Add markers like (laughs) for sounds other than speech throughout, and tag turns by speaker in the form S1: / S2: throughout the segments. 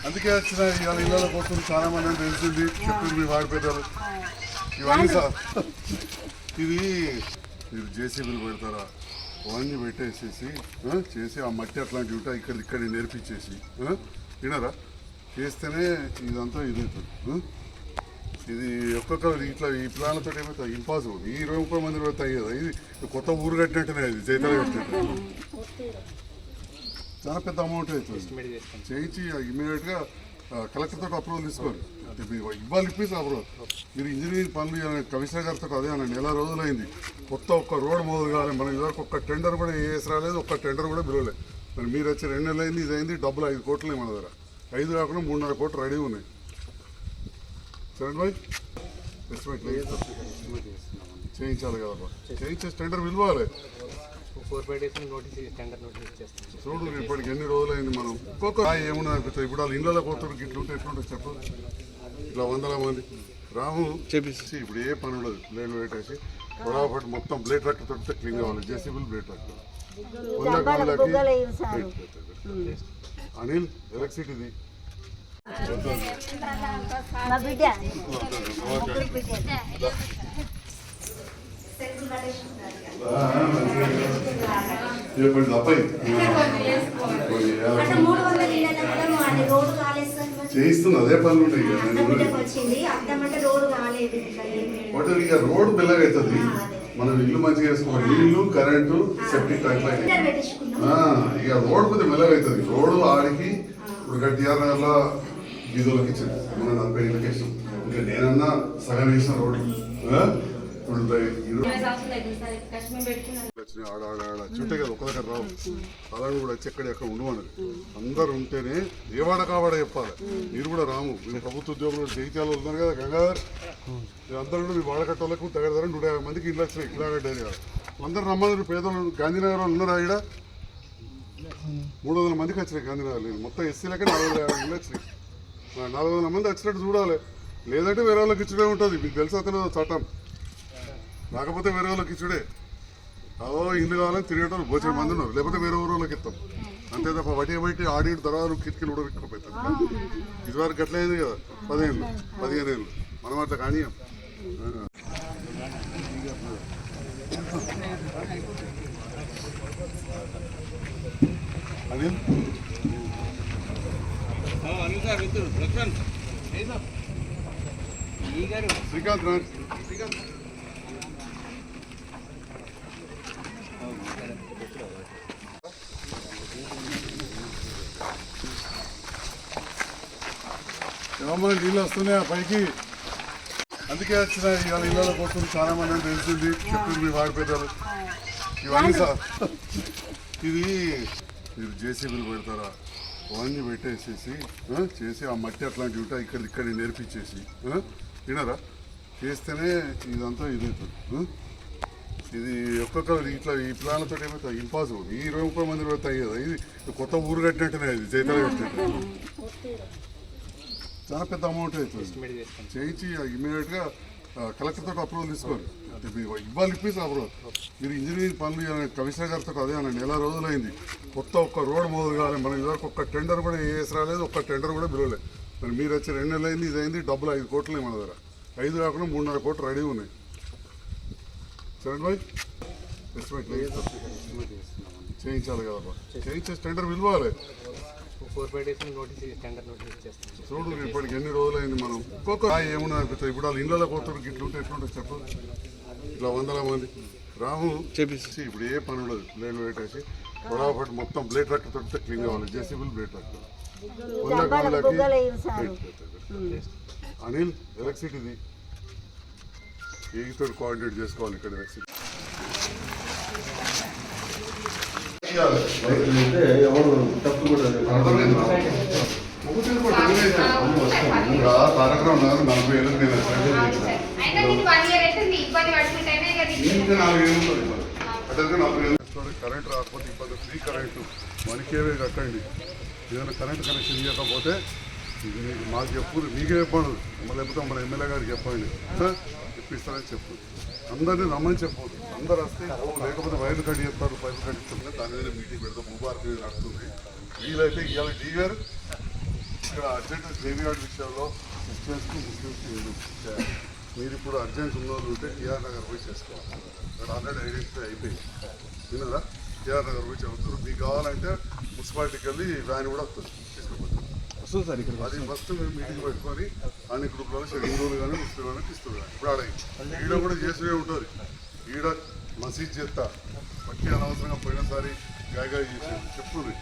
S1: అందుకే వచ్చిన ఇవాళ ఇళ్ళ కోసం చాలా మంది తెలిసింది చెప్పింది మీ వాడి పెద్దలు ఇవన్నీ సార్. ఇది మీరు జేసీబీలు పెడతారా? అవన్నీ పెట్టేసేసి చేసి ఆ మట్టి అట్లాంటివి ఉంటాయి ఇక్కడ ఇక్కడ నేర్పించేసి వినరా? చేస్తేనే ఇదంతా ఇది? ఇది ఒక్కొక్క ఇట్లా ఈ ప్లాన్లతో ఏమవుతుంది ఇంపాసిబుల్ ఈ ఇరవై ముప్పై మంది పెడతాయి కదా ఇది కొత్త ఊరు కట్టినట్టునే ఇది జైతాలు కట్టినట్టు చాలా పెద్ద అమౌంట్ అవుతుంది చేయించి ఇమీడియట్గా కలెక్టర్ తోటి అప్రూవల్ ఇప్పుడు ఇవ్వాలి ఇప్పేసి అప్రూవల్ మీరు ఇంజనీరింగ్ పనులు కమిషనర్ గారితో అదే అన్న నెల రోజులైంది. కొత్త ఒక్క రోడ్ మొదలు కావాలి. మనం ఇదివరకు ఒక్క టెండర్ కూడా వేసి రాలేదు ఒక్క టెండర్ కూడా బిలవలేదు మరి మీరు వచ్చి రెండు నెలలు అయింది ఇది అయింది డబ్బులు ఐదు కోట్లు మన దగ్గర. ఐదు కాకుండా మూడున్నర కోట్లు రెడీ ఉన్నాయి. సరే ఎస్టిమేట్ లేదు. చేయించాలి కదా చేయించేసి టెండర్ పిలవాలి.
S2: Four five days notice tender notice ఇచ్చేస్తాం
S1: చూడు ఇప్పటికి ఎన్ని రోజులైంది మనం. ఒక్కొక్క రాయి ఏమున్నా అనిపిస్తుంది ఇప్పుడు వాళ్ళు ఇళ్ళలో కొడుతున్నారు ఇట్లా ఉంటే ఎట్లుంటుంది చెప్పు. ఇట్లా వందల మంది. రాము చెప్పేసి. ఇప్పుడు ఏ పని ఉండదు. బ్లేడ్ పెట్టేసి పొడవపట్టి మొత్తం బ్లేడ్ ట్రాక్టర్ తొడితే క్లీన్ కావాలి జేసీబీలు బ్లేడ్ ట్రాక్టర్ అనిల్ ఎలక్ట్రిసిటీది.
S3: మా బిడ్డ.
S1: చెప్పండి అబ్బాయి
S3: అంటే అది
S1: పనులు ఉన్నాయి. ఒకటి ఇక రోడ్డు అవుతుంది. మనం ఇల్లు మంచిగా వేసుకోవాలి. ఇల్లు కరెంటు సెప్టిక్ ఆ, ఇక రోడ్ కొంచెం మెల్లగా అవుతుంది. రోడ్డు ఆడికి ఇప్పుడు ఇక్కడ టీఆర్ నగర్లో వీధులకు ఇచ్చింది మన నలభై వేసాం ఇంకా నేనన్నా సగం వేసిన రోడ్డు. చుట్టే కదా ఒక దగ్గర రావు. అలాగే కూడా వచ్చి ఎక్కడ ఎక్కడ ఉండమన్నది అందరు ఉంటేనే ఏ వాడ కావాడ చెప్పాలి. మీరు కూడా రాము. మీరు ప్రభుత్వ ఉద్యోగులు జైత్యాలు ఉన్నారు కదా గంగాధర్. అందరూ మీ వాడకట్టలకు దగ్గర దగ్గర నూట యాభై మందికి ఇల్లు వచ్చినాయి. ఇలాగ డైరీ అందరు రమ్మన్నారు పేదలు గాంధీనగర్ వాళ్ళు ఉన్నారా ఇక్కడ మూడు వందల మందికి వచ్చినాయి గాంధీనగర్ లేదు మొత్తం ఎస్సీలకే నాలుగు వందల యాభై ఇల్లు వచ్చినాయి. నాలుగు వందల మంది వచ్చినట్టు చూడాలి. లేదంటే వేరే వాళ్ళకి ఇచ్చుడే ఉంటుంది. మీకు తెలుసా తెలియదు చట్టం? రాకపోతే వేరే వాళ్ళకి ఇచ్చుడే. అవో ఇల్లు కావాలని తిరిగేటోళ్ళు బోచే మంది ఉన్నారు. లేకపోతే వేరే ఊరోళ్ళకి ఇస్తాం. అంతే తప్ప వటి బయట ఆడి దరాలు కిటికీలు కూడా ఎక్కువైతుంది ఇదివరకు అట్లా అయింది కదా. పదిహేను పదిహేను ఏళ్ళు. మనం అట్లా కానీ అనిల్? శ్రీకాంత్ రా. ఏమమ్మా నీళ్ళు వస్తున్నాయి ఆ పైకి. అందుకే వచ్చిన ఇవాళ ఇళ్ళ కోసం చాలా మంది అని తెలిసింది. చెప్పింది మీ వాడి పెద్దలు ఇవన్నీ సార్ (laughs) ఇది మీరు జేసీబీలు పెడతారా? అవన్నీ పెట్టేసేసి చేసి ఆ మట్టి అట్లాంటివి ఉంటాయి. ఇక్కడ ఇక్కడ నేర్పించేసి వినరా? చేస్తేనే ఇదంతా ఇది అవుతుంది ఆ? ఇది ఒక్కొక్క ఇట్లా ఈ ప్లాన్లతో ఏమవుతుంది ఇంపాసిబుల్ ఈ ఇరవై ముప్పై మంది పెడతాయి కదా ఇది కొత్త ఊరు కట్టినట్టునే ఇది జైతాలు కట్టినట్టు (laughs) చాలా పెద్ద అమౌంట్ అవుతుంది చేయించి ఇమీడియట్గా కలెక్టర్ తోటి అప్రూవల్ తీసుకోవాలి ఇవ్వాలి ఇప్పేసి అప్రూవల్ మీరు ఇంజనీరింగ్ పనులు కమిషనర్ గారితో అదే అన్న నెల రోజులైంది. కొత్త ఒక్క రోడ్ మొదలు కావాలి మనం ఇదివరకు ఒక్క టెండర్ కూడా వేసి రాలేదు ఒక్క టెండర్ కూడా బిలవలేదు మరి మీరు వచ్చి రెండు నెలలు అయింది ఇది అయింది డబ్బులు ఐదు కోట్లు మన దగ్గర. ఐదు కాకుండా మూడున్నర కోట్లు రెడీ ఉన్నాయి. సరే భాయ్ ఎస్టిమేట్. చేయించాలి. కదా చేయించేసి టెండర్ పిలవాలి
S2: four five days notice tender notice ఇచ్చేస్తాం.
S1: చూడు ఇప్పటికి ఎన్ని రోజులైంది మనం. ఒక్కొక్క ఏమున్నా అనిపిస్తుంది ఇప్పుడు వాళ్ళు ఇళ్ళలో కొడుతున్నారు ఇట్లా ఉంటే ఎట్లుంటుంది చెప్పు ఇట్లా వందల మంది. రాము చెప్పేసి. ఇప్పుడు ఏ పని ఉండదు. బ్లేడ్ పెట్టేసి పొడవపట్టి మొత్తం బ్లేడ్ ట్రాక్టర్ తొడితే క్లీన్ కావాలి. జేసీబీలు బ్లేడ్ ట్రాక్టర్. వంద కాళ్ళకి
S3: బుగ్గలు వేయరు సారు.
S1: అనిల్ ఎలక్ట్రిసిటీది. ఏగితో కోఆర్డినేట్ చేసుకోవాలి ఇక్కడ ఎలక్ట్రిసిటీ?
S4: అంటే ఎవరు తప్పు కూడా
S1: తారకరావు ఉన్నారు నలభై ఏళ్ళకి నేను నాలుగు ఏళ్ళు ఉంటుంది మరి. ఏళ్ళు కరెంట్ రాకపోతే ఇబ్బంది ఫ్రీ కరెంటు మనకేవే కట్టండి ఏదైనా కరెంట్ కనెక్షన్ ఇవ్వకపోతే మాకు చెప్పు మీకే చెప్పండి లేకపోతే మన ఎమ్మెల్యే గారికి చెప్పండి ఇప్పిస్తారని చెప్పు. అందరినీ రమ్మని చెప్పు. అందరు వస్తే లేకపోతే వైర్లు కట్ చేస్తారు పైపులు కట్ చేస్తారు దాని మీద మీటింగ్ పెడతాం. ముబారక్ నడుతుంది వీలైతే ఇవాళ డీ గారు ఇక్కడ అర్జెంట్ జేబీ గారి విషయంలో క్రిస్టియన్స్కి ముస్లిమ్స్కి హిందూ చేయాలి? మీరు ఇప్పుడు అర్జెంట్ ఉన్నవాళ్ళు ఉంటే టీఆర్ నగర్ పోయి చేసుకోవాలి. ఇక్కడ ఆల్రెడీ ఐడెంటిఫై అయిపోయింది. విన్నారా టీఆర్ నగర్ పోయి చదువుతారు మీకు కావాలంటే మున్సిపాలిటీకి వెళ్ళి వ్యాన్ కూడా వస్తుంది. తీసుకుపోతుంది
S4: వస్తుంది సార్ ఇక్కడ
S1: అది ఫస్ట్ మేము మీటింగ్ పెట్టుకొని అన్ని గ్రూప్లలో హిందువులు కానీ ముస్లిం కానీ ఇస్తుంది ఇప్పుడు ఆడ ఈడ కూడా చేస్తూనే ఉంటుంది. ఈడ మసీద్ చేస్తా. పట్టి అనవసరంగా పోయినసారి గాయగా చేసి చెప్తుంది.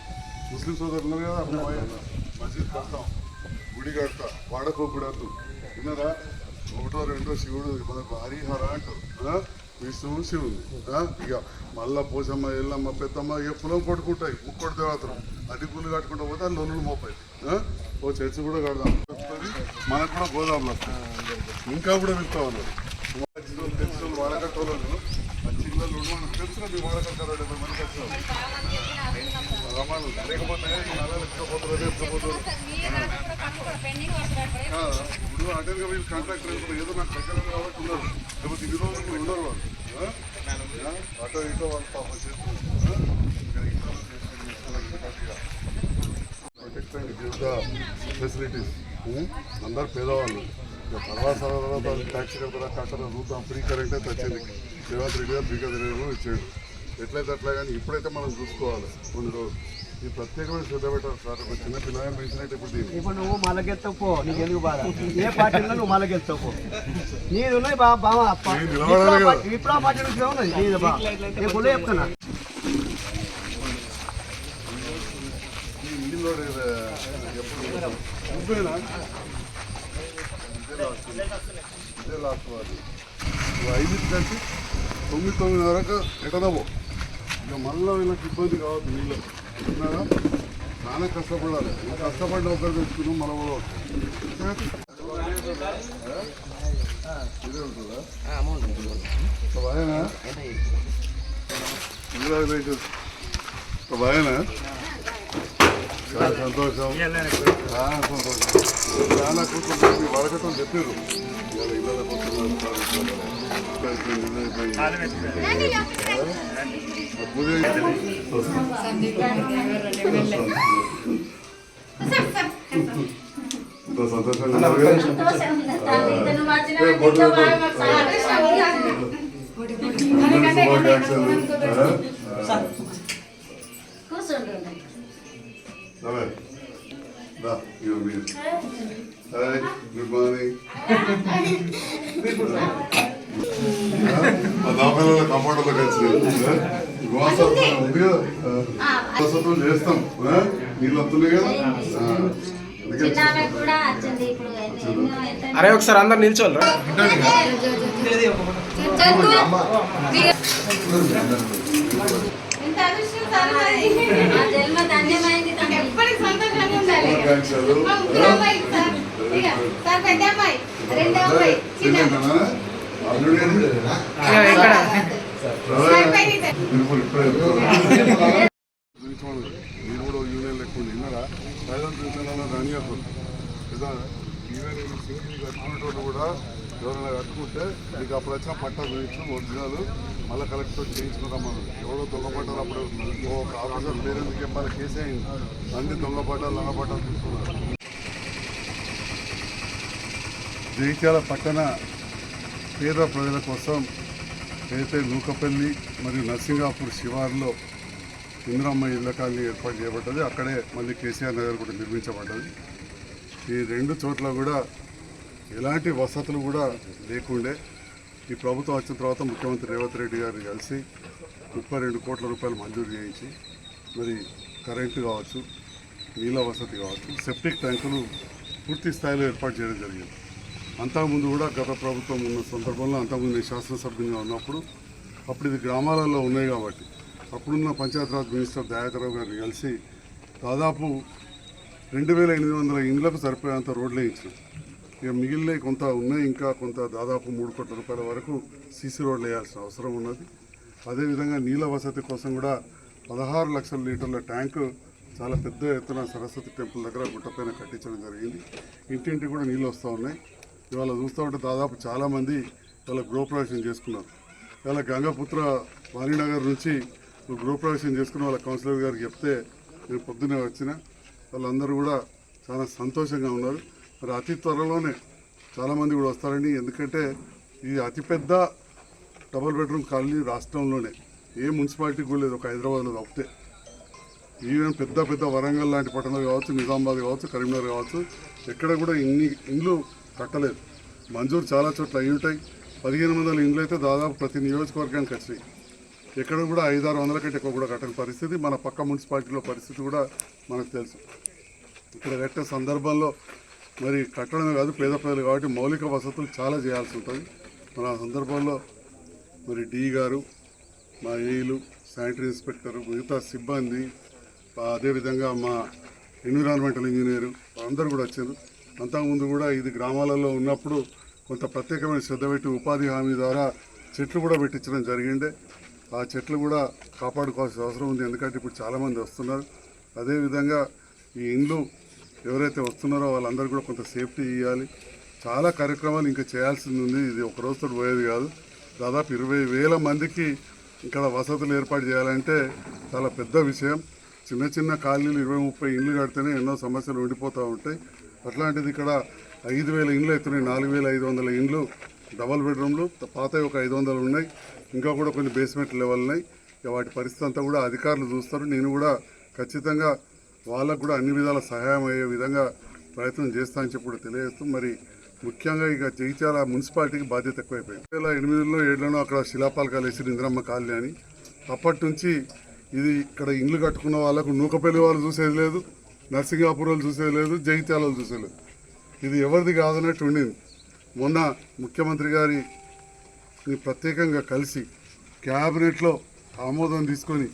S1: ముస్లిం సోదరులు కదా అప్పుడు మసీద్ కడతాం. గుడి కడతా. వాడకో గుడి వద్దు విన్నారా? ఒకటో రెండో శివుడు మనకు హరిహర అంటారు. ఆ? విష్ణువు ఉంది ఇక మళ్ళా పోసమ్మ ఎల్లమ్మ పెద్దమ్మ ఇక పొలం కొట్టుకుంటాయి. ముక్కోటి దేవతలు. అది గుళ్ళు కట్టుకుంటా పోతే అది నొల్లు మోపాయి ఓ చర్చి కూడా కడదాం. మనకు కూడా గోదాములు ఇంకా కూడా వెళ్తా ఉన్నారు తెలిసిన తెలిసిన వాళ్ళు వాడకట్టోళ్ళు చిన్నలు మనకు తెలిసిన మీ వాడకట్టారు డెబ్బై మంది రమాలు లేకపోతే ఇప్పుడు వీళ్ళు కాంట్రాక్టర్ ఏదో నాకు దగ్గర కాబట్టి ఉన్నారు. లేకపోతే ఇన్ని రోజులు ఉండరు వాళ్ళు. అటో ఇటో వాళ్ళు పాపం ఇంట్లో protect and give the facilities అందరు పేదవాళ్ళు. ఇక తర్వాత తర్వాత ట్యాక్సీ కడతారా కట్టరా చూద్దాం ఫ్రీ కరెంట్ అయితే వచ్చింది రేవంత్ రెడ్డి గారు ఫ్రీ కరెంట్ ఇచ్చాడు. ఎట్లయితే అట్లా కానీ ఇప్పుడైతే మనం చూసుకోవాలి. కొన్ని రోజులు. ఈ ప్రత్యేకమైన శ్రద్ధ పెట్టాలి సార్. ఒక చిన్న పిల్లగాని పెంచినట్టు ఇప్పుడు దీన్ని.
S5: ఇప్పుడు నువ్వు మలకెత్తావు పో. నీకు ఎందుకు బాధ? ఏ పార్టీలో నువ్వు మలకెత్తావు పో. నీది ఉన్నాయి బా బావ
S1: నేను నిలబడాలి కదా.
S5: ఇప్పుడు ఆ పార్టీ నుంచి ఉన్నది నీది బా. నేను గుళ్ళు చెప్తున్నా?
S1: ఈ ఎప్పుడు నువ్వేనా ఇదే లాస్ట్ ఇదే లాస్ట్ వారు. నువ్వు ఐదు కలిసి తొమ్మిది తొమ్మిది వరకు ఎటదవో ఇక మళ్ళీ వీళ్ళకి ఇబ్బంది కావద్దు నీళ్ళు విన్నారా చాలా కష్టపడాలి నువ్వు కష్టపడ్డ ఒకరు తెచ్చుకున్నావు మన వాళ్ళు ఇదే ఉంటుందా? భయనా కంగ్రాచులేషన్స్ భయనా చాలా సంతోషం. చాలా సంతోషం. చాలా కూర్చొని వరకటం చెప్పారు ఇవాళ ఇళ్ళ పోతున్నారు ఇట్లా అయిపోయింది, ఇట్లా అయిపోయింది. పూజ ఎంతో సంతోషంగా ఉన్నారు కదా? గోసత్వం ఉంది. కదా గోసత్వం చేస్తాం? నీళ్ళు వస్తున్నాయి కదా?
S2: అరే ఒకసారి అందరు
S6: రెండో అమ్మాయి. చిన్న
S1: కూడా యూనియన్ లెక్క ఉంది విన్నారా చూసిన లేదా ఈవెన్ సింగిల్ కట్టుకునేటోళ్ళు కూడా ఎవరైనా కట్టుకుంటే మీకు అప్పుడు వచ్చిన చూపించు ఒరిజినల్ మళ్ళీ కలెక్టర్ చేయించుకుందాం ఎవరో దొంగ పట్టాలు అప్పుడు ఒక ఆఫీసర్ పేరు చెప్పాలి కేసు అయింది అన్ని దొంగ పట్టాలు లంగ పట్టాలు తీసుకున్నారు జైత్యాల పట్టణ పేద ప్రజల కోసం అయితే నూకపల్లి మరియు నర్సింగాపూర్ శివార్లో ఇంద్రమ్మ ఇళ్ళ కాలనీ ఏర్పాటు చేయబడ్డది అక్కడే మళ్ళీ కేసీఆర్ నగర్ కూడా నిర్మించబడ్డది. ఈ రెండు చోట్ల కూడా ఎలాంటి వసతులు కూడా లేకుండే. ఈ ప్రభుత్వం వచ్చిన తర్వాత ముఖ్యమంత్రి రేవంత్ రెడ్డి గారు కలిసి ముప్పై రెండు కోట్ల రూపాయలు మంజూరు చేయించి మరి కరెంటు కావచ్చు నీళ్ళ వసతి కావచ్చు సెప్టిక్ ట్యాంకులు పూర్తి స్థాయిలో ఏర్పాటు చేయడం జరిగింది. అంతకుముందు కూడా గత ప్రభుత్వం ఉన్న సందర్భంలో అంతకుముందు నేను శాసనసభ్యునిగా ఉన్నప్పుడు అప్పుడు ఇది గ్రామాలలో ఉన్నాయి కాబట్టి అప్పుడున్న పంచాయతీరాజ్ మినిస్టర్ దయాకరావు గారిని కలిసి దాదాపు రెండు వేల ఎనిమిది వందల ఇండ్లకు సరిపోయేంత రోడ్లు వేయించాం ఇక మిగిలిన కొంత ఉన్నాయి ఇంకా కొంత దాదాపు మూడు కోట్ల రూపాయల వరకు సీసీ రోడ్లు వేయాల్సిన అవసరం ఉన్నది. అదేవిధంగా నీళ్ళ వసతి కోసం కూడా పదహారు లక్షల లీటర్ల ట్యాంకు చాలా పెద్ద ఎత్తున సరస్వతి టెంపుల్ దగ్గర గుట్టపైన కట్టించడం జరిగింది. ఇంటింటికి కూడా నీళ్ళు వస్తూ ఉన్నాయి. ఇవాళ చూస్తూ ఉంటే దాదాపు చాలామంది వాళ్ళ గృహప్రవేశం చేసుకున్నారు. ఇవాళ గంగాపుత్ర వాణినగర్ నుంచి గృహప్రవేశం చేసుకున్న వాళ్ళ కౌన్సిలర్ గారికి చెప్తే నేను పొద్దున్నే వచ్చిన. వాళ్ళందరూ కూడా చాలా సంతోషంగా ఉన్నారు. మరి అతి త్వరలోనే చాలామంది కూడా వస్తారని ఎందుకంటే ఇది అతిపెద్ద డబుల్ బెడ్రూమ్ కాలనీ రాష్ట్రంలోనే ఏ మున్సిపాలిటీ కూడా లేదు. ఒక హైదరాబాద్లో తప్పితే. ఈవెన్ పెద్ద పెద్ద వరంగల్ లాంటి పట్టణాలు కావచ్చు నిజామాబాద్ కావచ్చు కరీంనగర్ కావచ్చు ఎక్కడ కూడా ఇన్ని ఇండ్లు కట్టలేదు మంజూరు చాలా చోట్ల అయి ఉంటాయి. పదిహేను వందల ఇండ్లు అయితే దాదాపు ప్రతి నియోజకవర్గానికి వచ్చినాయి. ఎక్కడ కూడా ఐదారు వందల కంటే ఎక్కువ కూడా కట్టని పరిస్థితి. మన పక్క మున్సిపాలిటీలో పరిస్థితి కూడా మనకు తెలుసు. ఇక్కడ కట్టే సందర్భంలో మరి కట్టడమే కాదు పేద ప్రజలు కాబట్టి మౌలిక వసతులు చాలా చేయాల్సి ఉంటుంది. మన ఆ సందర్భంలో మరి డి గారు మా ఏఈలు శానిటరీ ఇన్స్పెక్టర్ మిగతా సిబ్బంది అదేవిధంగా మా ఎన్విరాన్మెంటల్ ఇంజనీరు అందరూ కూడా వచ్చారు. అంతకుముందు కూడా ఇది గ్రామాలలో ఉన్నప్పుడు కొంత ప్రత్యేకమైన శ్రద్ధ పెట్టి ఉపాధి హామీ ద్వారా చెట్లు కూడా పెట్టించడం జరిగిండే. ఆ చెట్లు కూడా కాపాడుకోవాల్సిన అవసరం ఉంది. ఎందుకంటే ఇప్పుడు చాలామంది వస్తున్నారు. అదేవిధంగా ఈ ఇండ్లు ఎవరైతే వస్తున్నారో వాళ్ళందరూ కూడా కొంత సేఫ్టీ ఇవ్వాలి చాలా కార్యక్రమాలు ఇంకా చేయాల్సింది ఉంది. ఇది ఒక రోజుతో పోయేది కాదు. దాదాపు ఇరవై వేల మందికి ఇక్కడ వసతులు ఏర్పాటు చేయాలంటే చాలా పెద్ద విషయం. చిన్న చిన్న కాలనీలు ఇరవై ముప్పై ఇండ్లు కడితేనే ఎన్నో సమస్యలు ఉండిపోతూ ఉంటాయి. అట్లాంటిది ఇక్కడ ఐదు వేల ఇండ్లు అవుతున్నాయి నాలుగు వేల ఐదు వందల ఇండ్లు డబల్ బెడ్రూమ్లు పాత ఒక ఐదు వందలు ఉన్నాయి. ఇంకా కూడా కొన్ని బేస్మెంట్ లెవెల్ ఉన్నాయి. వాటి పరిస్థితి అంతా కూడా అధికారులు చూస్తారు. నేను కూడా ఖచ్చితంగా వాళ్ళకు కూడా అన్ని విధాల సహాయం అయ్యే విధంగా ప్రయత్నం చేస్తా అని చెప్పి కూడా తెలియజేస్తూ మరి ముఖ్యంగా ఇక జగిత్యాల మున్సిపాలిటీకి బాధ్యత ఎక్కువైపోయింది. రెండు వేల ఎనిమిదిలో ఏడులోనో అక్కడ శిలాపాలకాలు వేసి ఇంద్రమ్మ కాలనీ అని. అప్పటి నుంచి ఇది ఇక్కడ ఇండ్లు కట్టుకున్న వాళ్ళకు నూకపల్లి వాళ్ళు చూసేది లేదు. నర్సింగాపూర్ వాళ్ళు చూసేది చూసేలేదు. ఇది ఎవరిది కాదన్నట్టు ఉండింది. మొన్న ముఖ్యమంత్రి గారి ప్రత్యేకంగా కలిసి క్యాబినెట్లో ఆమోదం తీసుకొని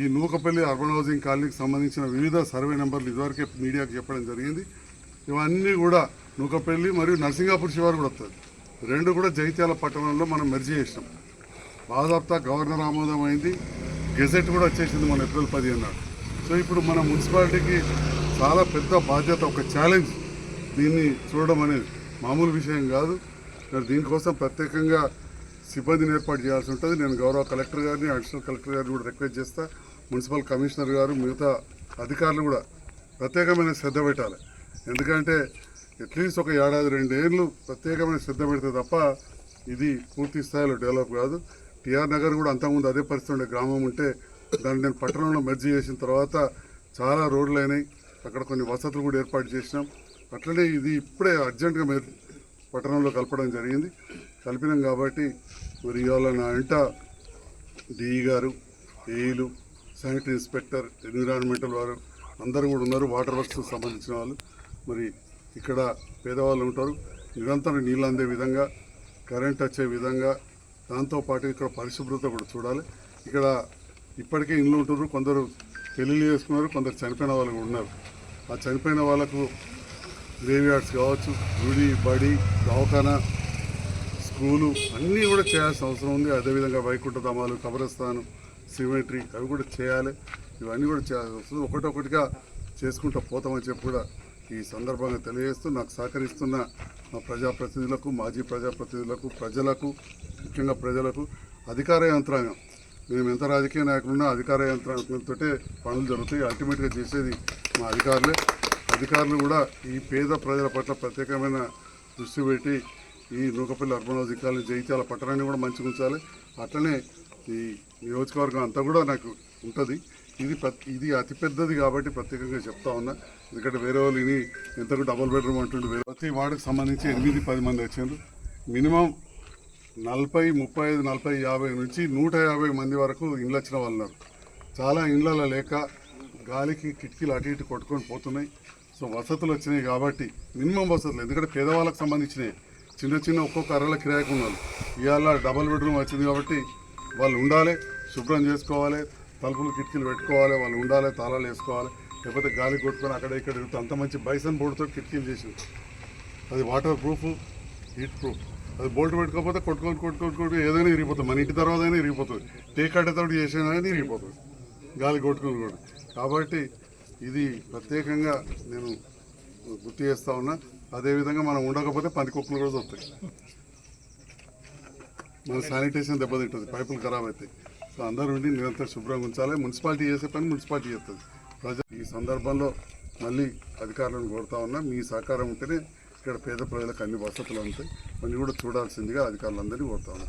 S1: ఈ నూకపల్లి అర్బన్ హౌసింగ్ కాలనీకి సంబంధించిన వివిధ సర్వే నెంబర్లు ఇదివరకే మీడియాకి చెప్పడం జరిగింది. ఇవన్నీ కూడా నూకపల్లి మరియు నర్సింగాపూర్ శివారు కూడా వస్తుంది రెండు కూడా జగిత్యాల పట్టణంలో మనం మెర్జీ చేసినాం. బాధాప్తా గవర్నర్ ఆమోదం అయింది. గెజెట్ కూడా వచ్చేసింది మన ఏప్రిల్ పదిహేను నాడు సో ఇప్పుడు మన మున్సిపాలిటీకి చాలా పెద్ద బాధ్యత ఒక ఛాలెంజ్ దీన్ని చూడడం అనేది మామూలు విషయం కాదు. మరి దీనికోసం ప్రత్యేకంగా సిబ్బందిని ఏర్పాటు చేయాల్సి ఉంటుంది. నేను గౌరవ కలెక్టర్ గారిని అడిషనల్ కలెక్టర్ గారిని కూడా రిక్వెస్ట్ చేస్తా. మున్సిపల్ కమిషనర్ గారు మిగతా అధికారులు కూడా ప్రత్యేకమైన శ్రద్ధ పెట్టాలి. ఎందుకంటే అట్లీస్ట్ ఒక ఏడాది రెండేళ్ళు ప్రత్యేకమైన శ్రద్ధ పెడితే తప్ప ఇది పూర్తి స్థాయిలో డెవలప్ కాదు. టిఆర్ నగర్ కూడా అంతకుముందు అదే పరిస్థితి ఉండే గ్రామం ఉంటే దాన్ని నేను పట్టణంలో మెర్జి చేసిన తర్వాత చాలా రోడ్లు అయినాయి. అక్కడ కొన్ని వసతులు కూడా ఏర్పాటు చేసినాం. అట్లనే ఇది ఇప్పుడే అర్జెంటుగా మీరు పట్టణంలో కలపడం జరిగింది. కలిపినాం కాబట్టి మరి ఇవాళ నా వెంట డిఈ గారు ఏఈలు శానిటరీ ఇన్స్పెక్టర్ ఎన్విరాన్మెంటల్ వారు అందరూ కూడా ఉన్నారు. వాటర్ వర్క్స్కి సంబంధించిన వాళ్ళు. మరి ఇక్కడ పేదవాళ్ళు ఉంటారు. నిరంతరం నీళ్ళు అందే విధంగా కరెంట్ వచ్చే విధంగా దాంతోపాటు ఇక్కడ పరిశుభ్రత కూడా చూడాలి. ఇక్కడ ఇప్పటికే ఇండ్లు ఉంటున్నారు. కొందరు పెళ్ళిళ్ళు చేసుకున్నారు కొందరు చనిపోయిన వాళ్ళు ఉన్నారు. ఆ చనిపోయిన వాళ్ళకు గ్రేవ్ యార్డ్స్ కావచ్చు గుడి బడి దవాఖానా స్కూలు అన్నీ కూడా చేయాల్సిన అవసరం ఉంది. అదేవిధంగా వైకుంఠ ధామాలు కబరస్థానం సిమెట్రీ అవి కూడా చేయాలి. ఇవన్నీ కూడా చేయాల్సి వస్తుంది ఒకటొకటిగా చేసుకుంటూ పోతామని చెప్పి కూడా ఈ సందర్భంగా తెలియజేస్తూ నాకు సహకరిస్తున్న మా ప్రజాప్రతినిధులకు మాజీ ప్రజాప్రతినిధులకు ప్రజలకు ముఖ్యంగా ప్రజలకు అధికార యంత్రాంగం మేము ఎంత రాజకీయ నాయకులున్నా అధికార యంత్రాంగంతో పనులు జరుగుతాయి. అల్టిమేట్గా చేసేది మా అధికారులే. అధికారులు కూడా ఈ పేద ప్రజల పట్ల ప్రత్యేకమైన దృష్టి పెట్టి ఈ నూకపల్లి అర్బన్ హౌసింగ్ కాలేజ్ జైత్యాల పట్టణాన్ని కూడా మంచిగా ఉంచాలి. అట్లనే ఈ నియోజకవర్గం అంతా కూడా నాకు ఉంటుంది. ఇది ప్రతి ఇది అతిపెద్దది కాబట్టి ప్రత్యేకంగా చెప్తా ఉన్నా. ఎందుకంటే వేరే వాళ్ళు ఇని ఎంతకు డబుల్ బెడ్రూమ్ అంటుండే ప్రతి వార్డుకు సంబంధించి ఎనిమిది పది మంది వచ్చారు మినిమం నలభై ముప్పై ఐదు నలభై యాభై నుంచి నూట యాభై మంది వరకు ఇండ్లు వచ్చిన వాళ్ళు ఉన్నారు. చాలా ఇండ్లలో లేక గాలికి కిటికీలు అటు ఇటు కొట్టుకొని పోతున్నాయి. సో వసతులు వచ్చినాయి కాబట్టి మినిమం వసతులు ఎందుకంటే పేదవాళ్ళకి సంబంధించినవి. చిన్న చిన్న ఒక్కొక్క అరల కిరాయికి ఉన్నారు. ఇవాళ డబల్ బెడ్రూమ్ వచ్చింది కాబట్టి వాళ్ళు ఉండాలి శుభ్రం చేసుకోవాలి తలుపులు కిటికీలు పెట్టుకోవాలి వాళ్ళు ఉండాలి తాళాలు వేసుకోవాలి. లేకపోతే గాలి కొట్టుకొని అక్కడ ఇక్కడ అంత మంచి బైసన్ బోర్డుతో కిటికీలు చేసింది. అది వాటర్ ప్రూఫ్ హీట్ ప్రూఫ్. అది బోల్ట్ పెట్టుకోకపోతే కొట్టుకొని కొట్టుకొని కొట్టుకొని ఏదైనా ఇరిగిపోతుంది. మన ఇంటి తర్వాత అయినా ఇరిగిపోతుంది. టీ కట్టేటప్పుడు చేసినా కానీ ఇరిగిపోతుంది. గాలి కొట్టుకొని కూడా. కాబట్టి ఇది ప్రత్యేకంగా నేను గుర్తు చేస్తూ ఉన్నా. అదేవిధంగా మనం ఉండకపోతే పనికొక్కులు కూడా దొరుకుతాయి. మన శానిటేషన్ దెబ్బతింటుంది. పైపులు ఖరాబ్ అవుతాయి. సో అందరూ ఉండి నిరంతరం శుభ్రంగా ఉంచాలి. మున్సిపాలిటీ చేసే పని మున్సిపాలిటీ చేస్తుంది. ప్రజలు ఈ సందర్భంలో మళ్ళీ అధికారులను కోరుతా ఉన్నా. మీ సహకారం ఉంటేనే ఇక్కడ పేద ప్రజలకు అన్ని వసతులు ఉంటాయి. మనం కూడా చూడాల్సిందిగా అధికారులందరినీ కోరుతాము